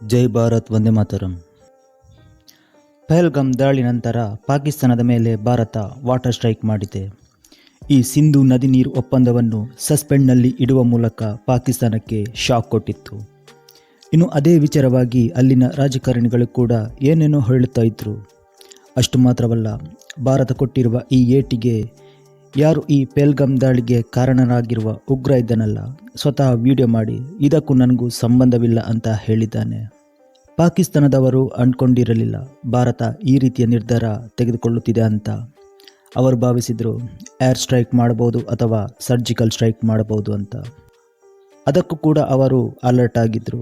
ಜೈ ಭಾರತ್, ವಂದೇ ಮಾತರಂ. ಪಹಲ್ಗಾಮ್ ದಾಳಿ ನಂತರ ಪಾಕಿಸ್ತಾನದ ಮೇಲೆ ಭಾರತ ವಾಟರ್ ಸ್ಟ್ರೈಕ್ ಮಾಡಿದೆ. ಈ ಸಿಂಧು ನದಿ ನೀರು ಒಪ್ಪಂದವನ್ನು ಸಸ್ಪೆಂಡ್ನಲ್ಲಿ ಇಡುವ ಮೂಲಕ ಪಾಕಿಸ್ತಾನಕ್ಕೆ ಶಾಕ್ ಕೊಟ್ಟಿತ್ತು. ಇನ್ನು ಅದೇ ವಿಚಾರವಾಗಿ ಅಲ್ಲಿನ ರಾಜಕಾರಣಿಗಳು ಕೂಡ ಏನೇನೋ ಹೇಳುತ್ತಾ ಇದ್ದರು ಅಷ್ಟು ಮಾತ್ರವಲ್ಲ, ಭಾರತ ಕೊಟ್ಟಿರುವ ಈ ಏಟಿಗೆ ಯಾರು ಈ ಪೆಲ್ಗಮ್ ದಾಳಿಗೆ ಕಾರಣರಾಗಿರುವ ಉಗ್ರ ಇದ್ದನಲ್ಲ, ಸ್ವತಃ ವಿಡಿಯೋ ಮಾಡಿ, ಇದಕ್ಕೂ ನನಗೂ ಸಂಬಂಧವಿಲ್ಲ ಅಂತ ಹೇಳಿದ್ದಾನೆ. ಪಾಕಿಸ್ತಾನದವರು ಅಂದ್ಕೊಂಡಿರಲಿಲ್ಲ ಭಾರತ ಈ ರೀತಿಯ ನಿರ್ಧಾರ ತೆಗೆದುಕೊಳ್ಳುತ್ತಿದೆ ಅಂತ. ಅವರು ಭಾವಿಸಿದರು, ಏರ್ ಸ್ಟ್ರೈಕ್ ಮಾಡಬಹುದು ಅಥವಾ ಸರ್ಜಿಕಲ್ ಸ್ಟ್ರೈಕ್ ಮಾಡಬಹುದು ಅಂತ. ಅದಕ್ಕೂ ಕೂಡ ಅವರು ಅಲರ್ಟ್ ಆಗಿದ್ದರು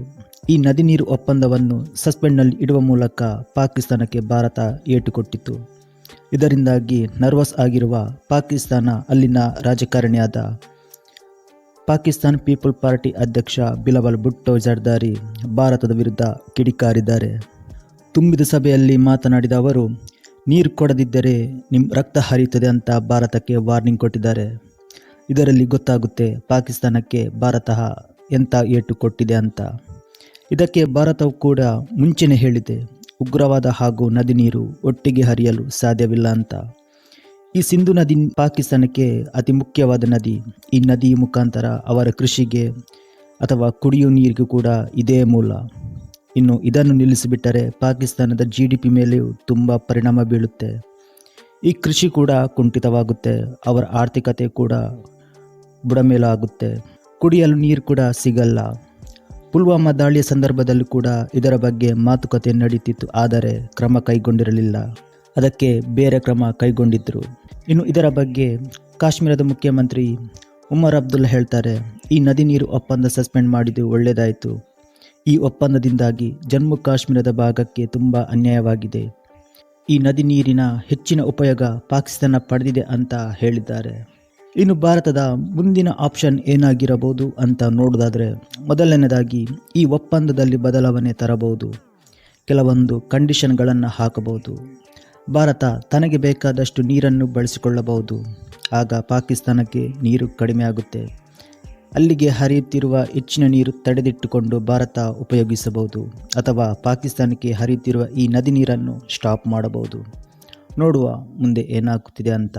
ಈ ನದಿ ನೀರು ಒಪ್ಪಂದವನ್ನು ಸಸ್ಪೆಂಡ್ನಲ್ಲಿ ಇಡುವ ಮೂಲಕ ಪಾಕಿಸ್ತಾನಕ್ಕೆ ಭಾರತ ಏಟು ಕೊಟ್ಟಿತ್ತು. ಇದರಿಂದಾಗಿ ನರ್ವಸ್ ಆಗಿರುವ ಪಾಕಿಸ್ತಾನ ಅಲ್ಲಿನ ರಾಜಕಾರಣಿಯಾದ ಪಾಕಿಸ್ತಾನ್ ಪೀಪಲ್ ಪಾರ್ಟಿ ಅಧ್ಯಕ್ಷ ಬಿಲವಲ್ ಭುಟ್ಟೋ ಜರ್ದಾರಿ ಭಾರತದ ವಿರುದ್ಧ ಕಿಡಿಕಾರಿದ್ದಾರೆ. ತುಂಬಿದ ಸಭೆಯಲ್ಲಿ ಮಾತನಾಡಿದ ಅವರು, ನೀರು ಕೊಡದಿದ್ದರೆ ನಿಮ್ಮ ರಕ್ತ ಹರಿಯುತ್ತದೆ ಅಂತ ಭಾರತಕ್ಕೆ ವಾರ್ನಿಂಗ್ ಕೊಟ್ಟಿದ್ದಾರೆ. ಇದರಲ್ಲಿ ಗೊತ್ತಾಗುತ್ತೆ ಪಾಕಿಸ್ತಾನಕ್ಕೆ ಭಾರತ ಎಂಥ ಏಟು ಕೊಟ್ಟಿದೆ ಅಂತ. ಇದಕ್ಕೆ ಭಾರತವು ಕೂಡ ಮುಂಚೆನೆ ಹೇಳಿದೆ. ಉಗ್ರವಾದ ಹಾಗೂ ನದಿ ನೀರು ಒಟ್ಟಿಗೆ ಹರಿಯಲು ಸಾಧ್ಯವಿಲ್ಲ ಅಂತ. ಈ ಸಿಂಧು ನದಿ ಪಾಕಿಸ್ತಾನಕ್ಕೆ ಅತಿ ಮುಖ್ಯವಾದ ನದಿ. ಈ ನದಿ ಮುಖಾಂತರ ಅವರ ಕೃಷಿಗೆ ಅಥವಾ ಕುಡಿಯುವ ನೀರಿಗೂ ಕೂಡ ಇದೇ ಮೂಲ. ಇನ್ನು ಇದನ್ನು ನಿಲ್ಲಿಸಿಬಿಟ್ಟರೆ ಪಾಕಿಸ್ತಾನದ ಜಿ ಡಿ ಪಿ ಮೇಲೆಯೂ ತುಂಬ ಪರಿಣಾಮ ಬೀಳುತ್ತೆ. ಈ ಕೃಷಿ ಕೂಡ ಕುಂಠಿತವಾಗುತ್ತೆ. ಅವರ ಆರ್ಥಿಕತೆ ಕೂಡ ಬುಡಮೇಲಾಗುತ್ತೆ. ಕುಡಿಯಲು ನೀರು ಕೂಡ ಸಿಗಲ್ಲ. ಪುಲ್ವಾಮಾ ದಾಳಿಯ ಸಂದರ್ಭದಲ್ಲಿ ಕೂಡ ಇದರ ಬಗ್ಗೆ ಮಾತುಕತೆ ನಡೀತಿತ್ತು, ಆದರೆ ಕ್ರಮ ಕೈಗೊಂಡಿರಲಿಲ್ಲ. ಅದಕ್ಕೆ ಬೇರೆ ಕ್ರಮ ಕೈಗೊಂಡಿದ್ದರು ಇನ್ನು ಇದರ ಬಗ್ಗೆ ಕಾಶ್ಮೀರದ ಮುಖ್ಯಮಂತ್ರಿ ಉಮರ್ ಅಬ್ದುಲ್ಲಾ ಹೇಳ್ತಾರೆ, ಈ ನದಿ ನೀರು ಒಪ್ಪಂದ ಸಸ್ಪೆಂಡ್ ಮಾಡಿದ್ದು ಒಳ್ಳೆಯದಾಯಿತು ಈ ಒಪ್ಪಂದದಿಂದಾಗಿ ಜಮ್ಮು ಕಾಶ್ಮೀರದ ಭಾಗಕ್ಕೆ ತುಂಬ ಅನ್ಯಾಯವಾಗಿದೆ. ಈ ನದಿ ನೀರಿನ ಹೆಚ್ಚಿನ ಉಪಯೋಗ ಪಾಕಿಸ್ತಾನ ಪಡೆದಿದೆ ಅಂತ ಹೇಳಿದ್ದಾರೆ. ಇನ್ನು ಭಾರತದ ಮುಂದಿನ ಆಪ್ಷನ್ ಏನಾಗಿರಬಹುದು ಅಂತ ನೋಡೋದಾದರೆ ಮೊದಲನೇದಾಗಿ ಈ ಒಪ್ಪಂದದಲ್ಲಿ ಬದಲಾವಣೆ ತರಬಹುದು. ಕೆಲವೊಂದು ಕಂಡೀಷನ್ಗಳನ್ನು ಹಾಕಬಹುದು. ಭಾರತ ತನಗೆ ಬೇಕಾದಷ್ಟು ನೀರನ್ನು ಬಳಸಿಕೊಳ್ಳಬಹುದು. ಆಗ ಪಾಕಿಸ್ತಾನಕ್ಕೆ ನೀರು ಕಡಿಮೆ ಆಗುತ್ತೆ. ಅಲ್ಲಿಗೆ ಹರಿಯುತ್ತಿರುವ ಹೆಚ್ಚಿನ ನೀರು ತಡೆದಿಟ್ಟುಕೊಂಡು ಭಾರತ ಉಪಯೋಗಿಸಬಹುದು. ಅಥವಾ ಪಾಕಿಸ್ತಾನಕ್ಕೆ ಹರಿಯುತ್ತಿರುವ ಈ ನದಿ ನೀರನ್ನು ಸ್ಟಾಪ್ ಮಾಡಬಹುದು. ನೋಡುವ ಮುಂದೆ ಏನಾಗುತ್ತಿದೆ ಅಂತ.